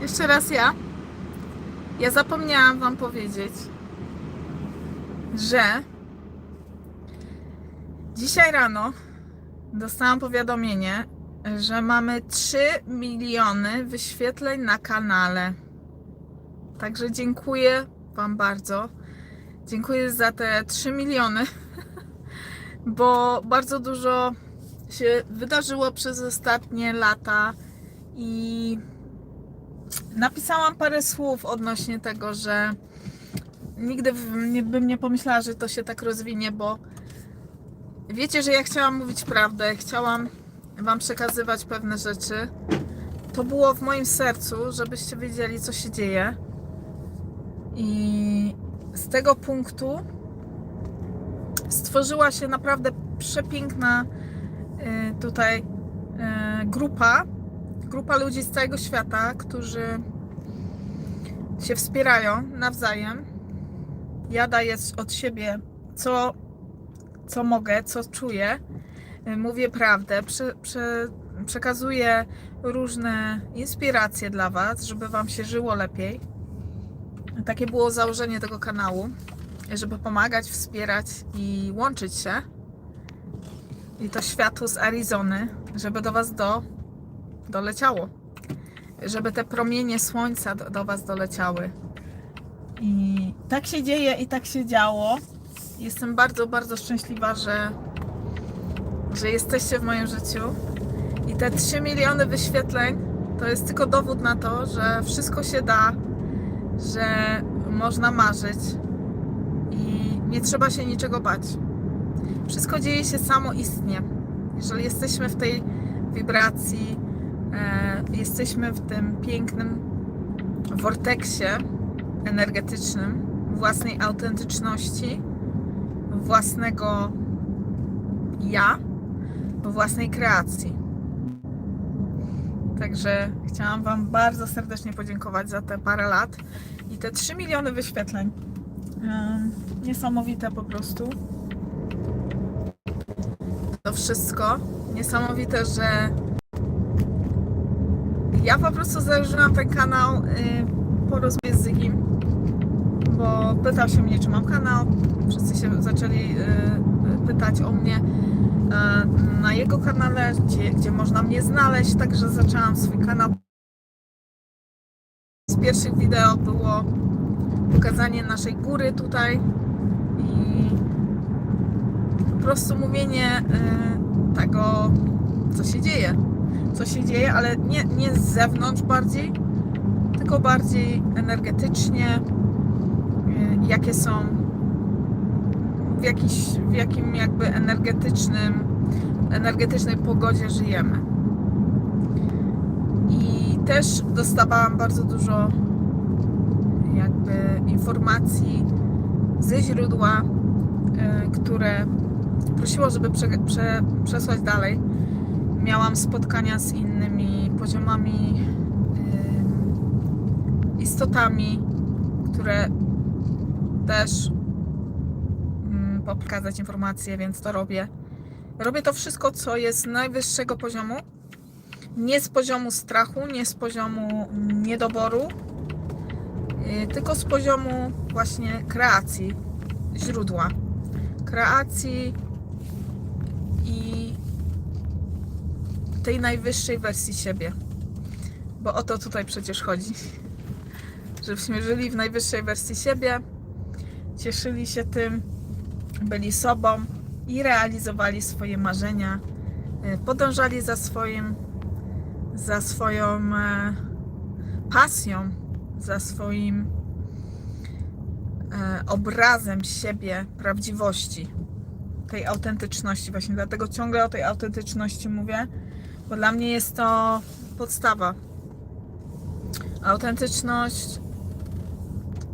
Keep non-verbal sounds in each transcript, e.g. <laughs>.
Jeszcze raz ja. Ja zapomniałam Wam powiedzieć, że dzisiaj rano dostałam powiadomienie, że mamy 3 miliony wyświetleń na kanale. Także dziękuję Wam bardzo. Dziękuję za te 3 miliony, <laughs> bo bardzo dużo się wydarzyło przez ostatnie lata i napisałam parę słów odnośnie tego, że nigdy bym nie pomyślała, że to się tak rozwinie, bo wiecie, że ja chciałam mówić prawdę, chciałam Wam przekazywać pewne rzeczy. To było w moim sercu, żebyście wiedzieli, co się dzieje. I z tego punktu stworzyła się naprawdę przepiękna y, tutaj y, grupa, grupa ludzi z całego świata, którzy się wspierają nawzajem. Ja daję od siebie, co, co mogę, co czuję. Y, Mówię prawdę, prze, prze, przekazuję różne inspiracje dla Was, żeby Wam się żyło lepiej. Takie było założenie tego kanału, żeby pomagać, wspierać i łączyć się. I to światło z Arizony, żeby do Was do, doleciało. Żeby te promienie słońca do, do Was doleciały. I tak się dzieje i tak się działo. Jestem bardzo, bardzo szczęśliwa, że, że jesteście w moim życiu. I te 3 miliony wyświetleń to jest tylko dowód na to, że wszystko się da, że można marzyć i nie trzeba się niczego bać. Wszystko dzieje się samoistnie. Jeżeli jesteśmy w tej wibracji, jesteśmy w tym pięknym vorteksie energetycznym własnej autentyczności, własnego ja, własnej kreacji. Także chciałam Wam bardzo serdecznie podziękować za te parę lat i te 3 miliony wyświetleń. Em, Niesamowite po prostu. To wszystko. Niesamowite, że ja po prostu założyłam ten kanał y, po rozmowie z Zygim, bo pytał się mnie, czy mam kanał. Wszyscy się zaczęli y, y, pytać o mnie na jego kanale, gdzie, gdzie można mnie znaleźć, także zaczęłam swój kanał. Z pierwszych wideo było pokazanie naszej góry tutaj i po prostu mówienie tego, co się dzieje. Co się dzieje, ale nie, nie z zewnątrz bardziej, tylko bardziej energetycznie, y, jakie są, w, jakiś, w jakim jakby energetycznym, energetycznej pogodzie żyjemy. I też dostawałam bardzo dużo jakby informacji ze źródła, y, które prosiło, żeby prze, prze, przesłać dalej. Miałam spotkania z innymi poziomami, istotami, które też mm, pokazać informacje, więc to robię. Robię to wszystko, co jest najwyższego poziomu. Nie z poziomu strachu, nie z poziomu niedoboru, y, tylko z poziomu właśnie kreacji, źródła. Kreacji i tej najwyższej wersji siebie. Bo o to tutaj przecież chodzi. Żebyśmy żyli w najwyższej wersji siebie, cieszyli się tym, byli sobą i realizowali swoje marzenia, y, podążali za swoim, za swoją e, pasją, za swoim e, obrazem siebie, prawdziwości, tej autentyczności. Właśnie dlatego ciągle o tej autentyczności mówię, bo dla mnie jest to podstawa. Autentyczność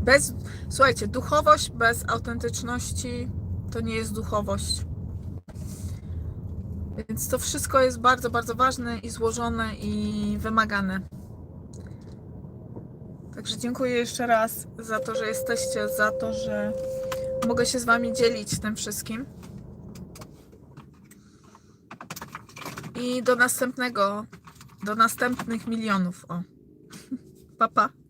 bez, słuchajcie, duchowość bez autentyczności to nie jest duchowość. Więc to wszystko jest bardzo, bardzo ważne i złożone i wymagane. Także dziękuję jeszcze raz za to, że jesteście, za to, że mogę się z Wami dzielić tym wszystkim. I do następnego, do następnych milionów. O. <laughs> Pa, pa.